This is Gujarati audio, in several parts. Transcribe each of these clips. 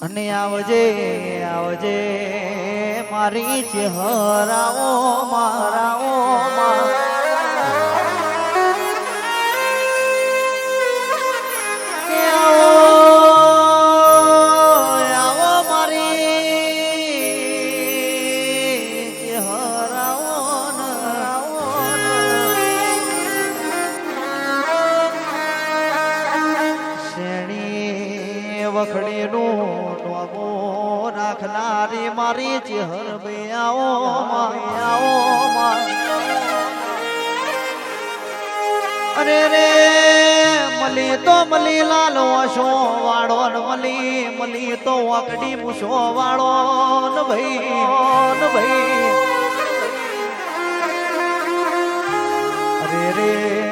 અને આવજે આવજે મારી ચહેરાઓ મારાઓ કે શેણી વખડીનું રાખનારી મારી ચહેર આવો આવો અરે રે, મલી તો મલી લાલો વશો વાળો ન મલી મલી તો વાકડી મૂશો વાળો ન ભાઈ ભાઈ. અરે રે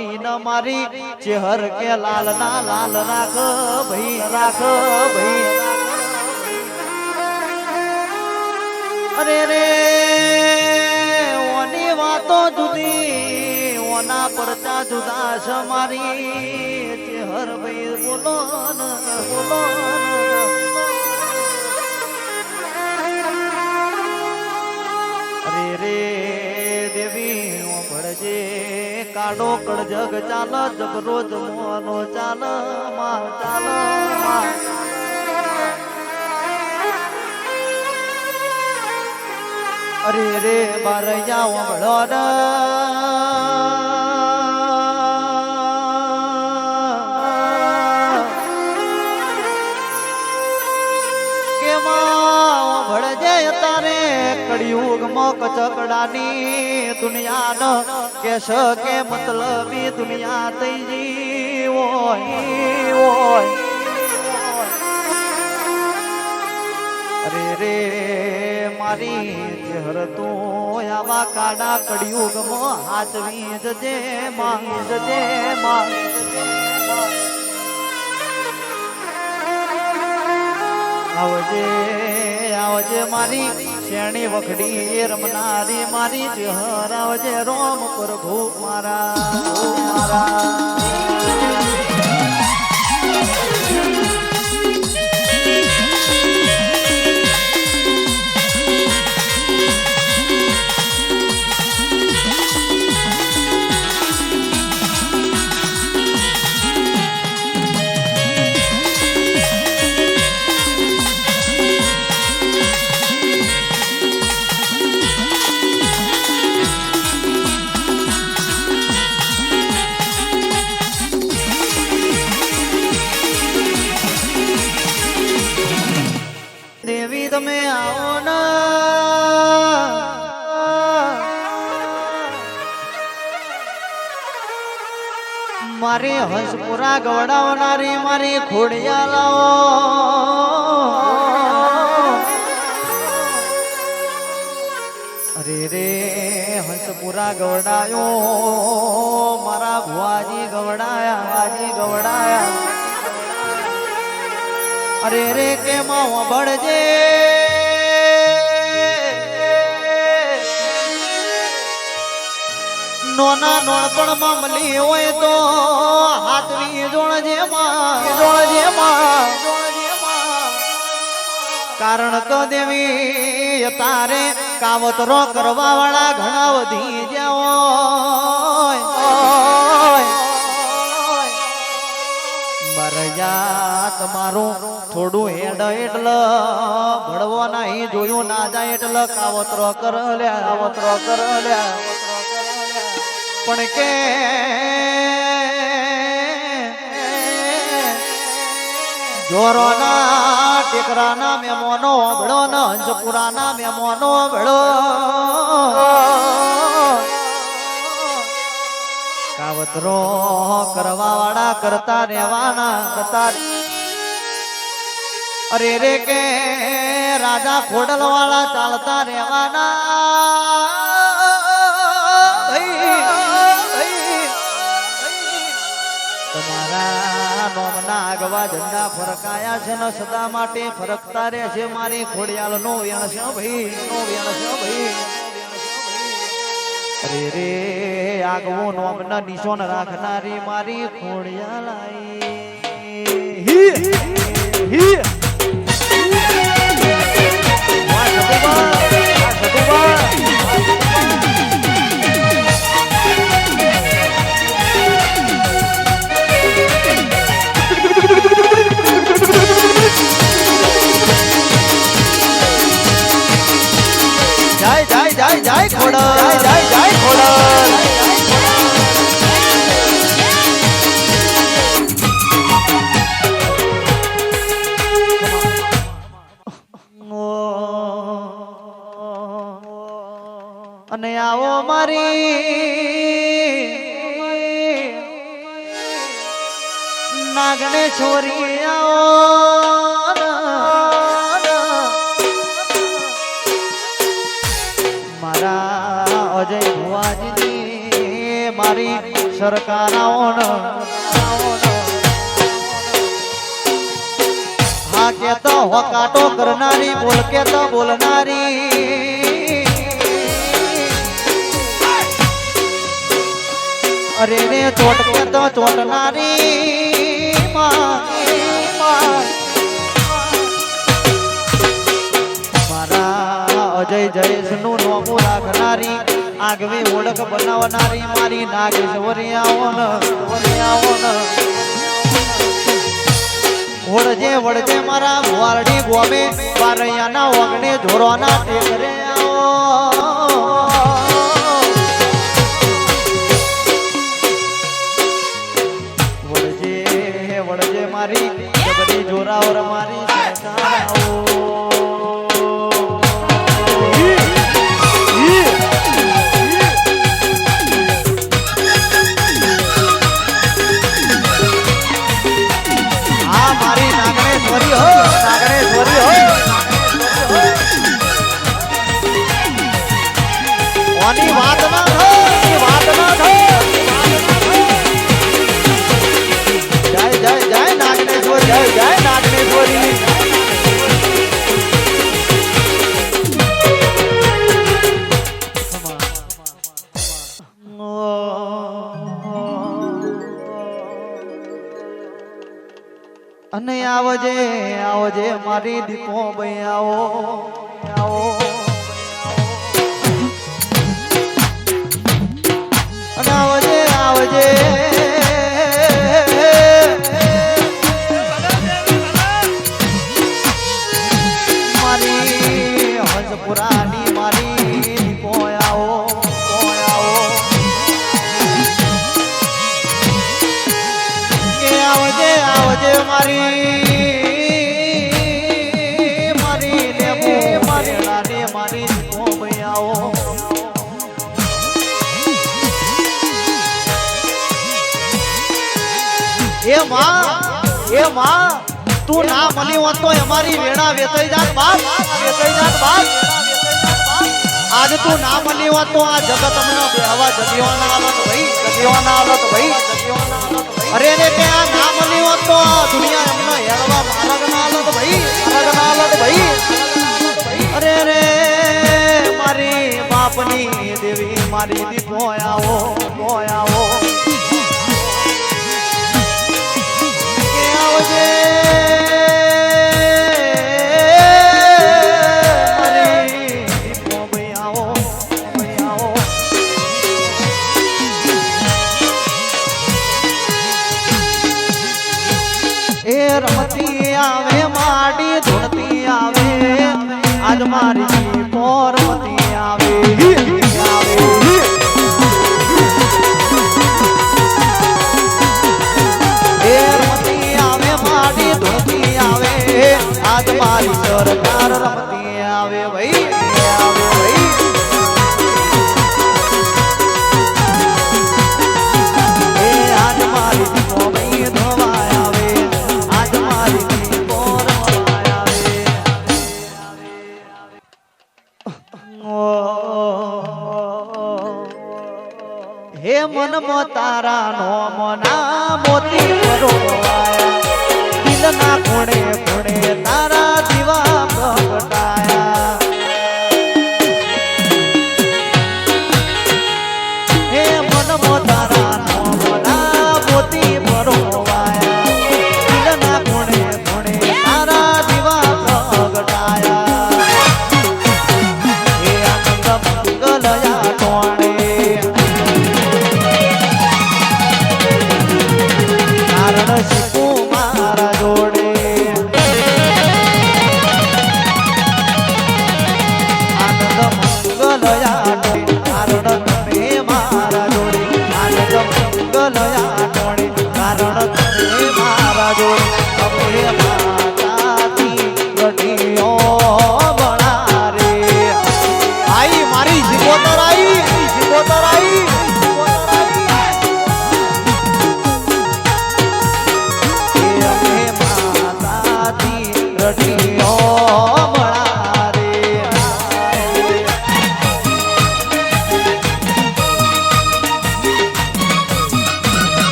મની ન મારી, ચેહર કે લાલ ના લાલ રાખ, ભઈ રાખ, ભઈ અરે રે, ઓની વાતો જુદી, ઓના પરચા જુદા છે મારી, ચેહર ભઈ બોલો બોલો અરે રે દેવી ભળજે કાડો કળ જગ ચાલ, જગ રોજ મોનો ચાલ, માં ચાલ અરે રે બારૈયા વળો કળિયુગ દુનિયાનો કેશ કે મતલબી દુનિયા થઈ જીવો અરે રે, મારી ચહેર તું આવા કાડા કળિયુગમાં હાચવી જજે, માંગી જજે માં આવજે આવજે મારી શેણી વખડી રમનારી મારી ચહેર આવજે રોમ પ્રભુ મારા મારા. મારી હંસપુરા ગવડાવનારી મારી ખોડિયા લાવો. અરે રે, હંસપુરા ગવડાયો, મારા ભુવાજી ગવડાયા વાજી ગવડાયા. અરે રે કે માં નોના નોણપણમાં મળી હોય તો હાથની જોણજે માં જોણજે માં કારણ તો દેવી તારે કાવતરો કરવા વાળા ઘણા વધી જાઓ મરજા તમારું થોડું હેડ એટલે, ભળવો નહીં, જોયું ના જાય એટલે કાવતરો કર લ્યા કાવતરો કર લ્યા પણ કે જોરોના ટેકરાના મેમોનો ભળો ન હંસપુરાના મેમોનો ભળો. કાવતરો કરવા વાળા કરતા રહેવાના કરતા અરે રે કે રાજા ખોડલ વાળા ચાલતા રહેવાના. નોમના આગવા ઝંડા ફરકાયા છે ને સદા માટે ફરકતા રહેશે મારી ખોડિયાલ નો વેણ છે ભાઈ, નો વેણ છે ભાઈ. રે રે, આગવો નિશાન રાખનારી મારી ખોડિયા હી અને આવો મારી. નાગણે છોરી આવો. મારા અજય ભુવાજીની મારી સરકાર હા, કેતો હોકાટો કરનારી, બોલ, કેતો બોલનારી. અરે રે ચોટ કેતો ચોટનારી. મારા અજય જયેશનું નોમું રાખનારી, આગવી ઓળખ બનાવનારી મારી નાગેશ્વરી આવો ને વળજે વળજે મારા વારડી ગોમે બારૈયાના ઓગણે જોરોના ટેકરે આવો મારી. જબરી જોરાવર મારી અને આવજે આવજે મારી દીપો ભાઈ આવો આવો અને આવજે આવજે. માં. એ માં, તું ના મળી હોત તો અમારી વેણા વેચાઈ જાત બાપ. વેચાઈ જાત બાપ. આજ તું ના મળી હોત તો આ જગત અમને બેહવા જગીવાના હાલત ભાઈ. જગીવાના હાલત ભાઈ. અરે રે કે આ ના મળી હોત તો દુનિયા એમને હેળવા મારગના હાલત ભાઈ. મારગના હાલત ભાઈ. અરે રે, મારી બાપની દેવી મારી દીપો આવો આવો. કે હે મન મો તારા નો મના મોતી પરોવાયા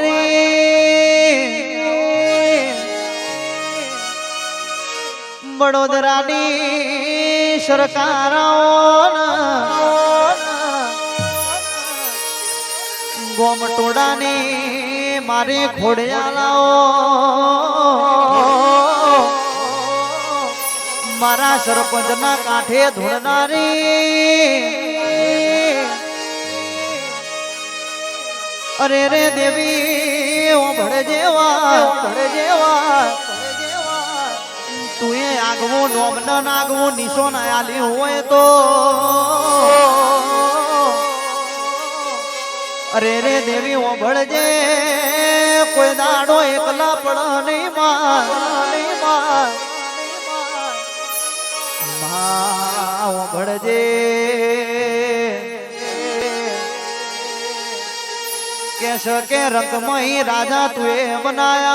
મારી. વડોદરાની સરકાર ગોમટોડાની મારી ખોડિયાલાઓ મારા સરપંચના કાંઠે ધૂળનારી અરે રે દેવી ઓ જેવા ભળે જેવા, તું એ આગવું નોમ ન નાગવું, નિશો ના આલી હોય તો. અરે રે દેવી ઓ ભળજે કોઈ દાડો એકલા પડ નહીં માં ભળજે કેશ કે રંગમય રાજા તુએ બનાયા.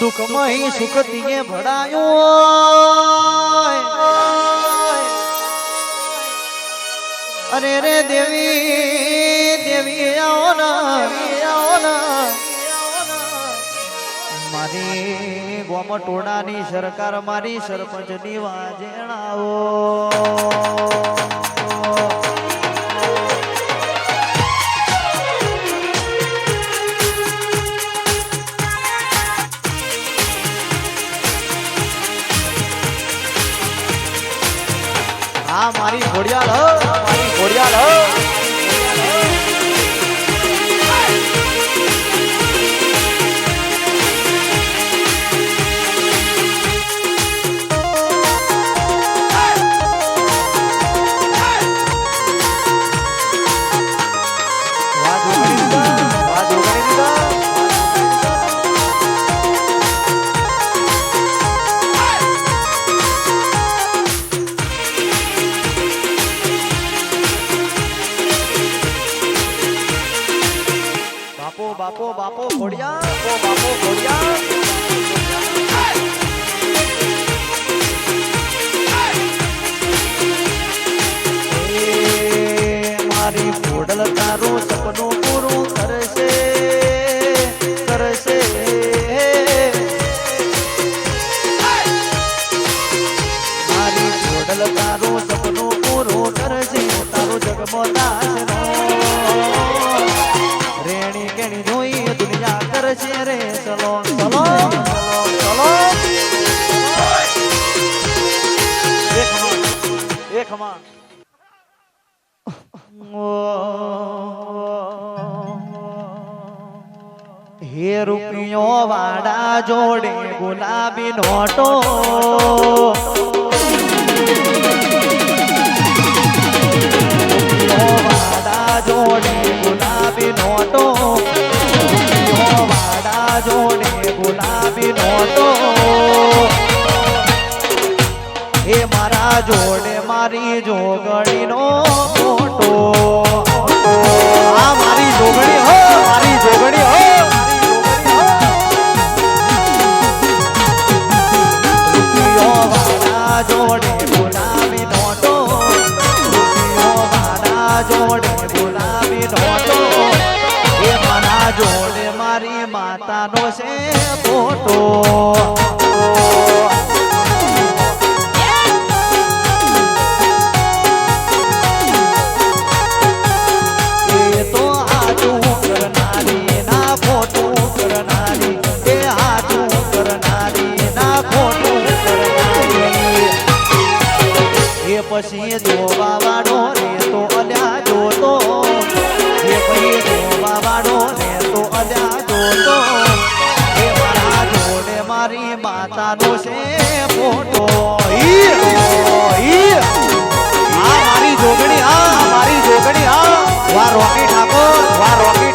દુઃખમય સુખ તીએ હોય. અરે રે દેવી દેવી આવો મારી ગોમટોડાની સરકાર, મારી સરપંચની વાજેણાઓ આ મારી ઘોડિયાળ મારી ઘોડિયાળ બાપો ઘોડિયા બાપો બાપો ઘોડિયા મારી ઘોડલ તારું સપનું પૂરું કરશે. કરશે રે ચલો ચલો ચલો એક માં હે રૂપિયો વાડા જોડે ગુલાબી નોટો મારી જોગણીનો મોટો. આ મારી જોગણી હો, મારી જોગણી હો જોડે ગુલાબી નોટો જોડે ગુલાબી નોટો એ મારા જોડે મારી માતાનો છે ફોટો પછી જોવા વાળો તો અલ્યા જોતો. પછી જોવા વાળો રે તો અલ્યા જોતો. એ મારા જોડે મારી માતાનો છે ફોટો. આ મારી જોગણી આ મારી જોગણી આ વા રોકી ઠાકોર વા રોકી